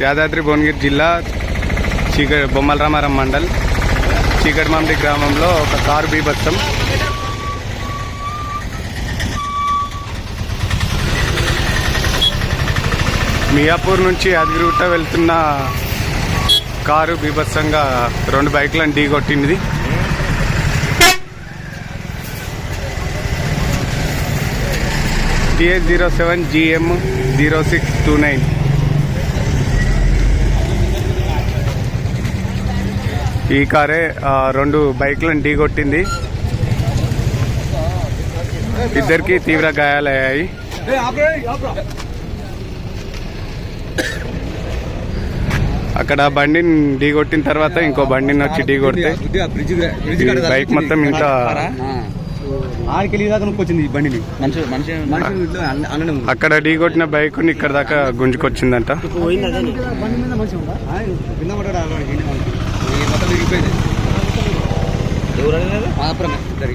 యాదాద్రి భువనగిరి జిల్లా చీక బొమ్మలరామారం మండల్ చీకటిమామిడి గ్రామంలో ఒక కారు బీభత్సం. మియాపూర్ నుంచి యాదగిరిగుట్ట వెళ్తున్న కారు బీభత్సంగా రెండు బైక్లను ఢీ కొట్టింది T S zero seven G M zero six two nine. ఈ కారే రెండు బైక్లను ఢీ కొట్టింది ఇద్దరికి తీవ్ర గాయాలయ్యాయి. అక్కడ బండిని ఢీ కొట్టిన తర్వాత ఇంకో బండిని వచ్చి ఢీ కొడితే ఈ బైక్ మొత్తం ఇంత ఆడికెళ్ళి దాకా నొక్కొచ్చింది ఈ బండిని. మనిషి మనిషి మనిషి ఇట్లా అన్న- అన్ననే ఉంది. అక్కడ ఢీ కొట్టిన బైక్ ఇక్కడ దాకా గుంజుకొచ్చిందంట. మొత్తం విరిగిపోయింది. ఇద్దరి.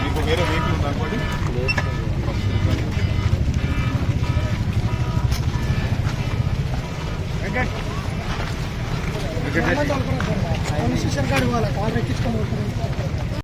మీకు వేరే వెహికల్ ఉందా అనుకోండి? శిక్షణ కాడు వాళ్ళ కాళ్ళు ఎక్కించుకోమని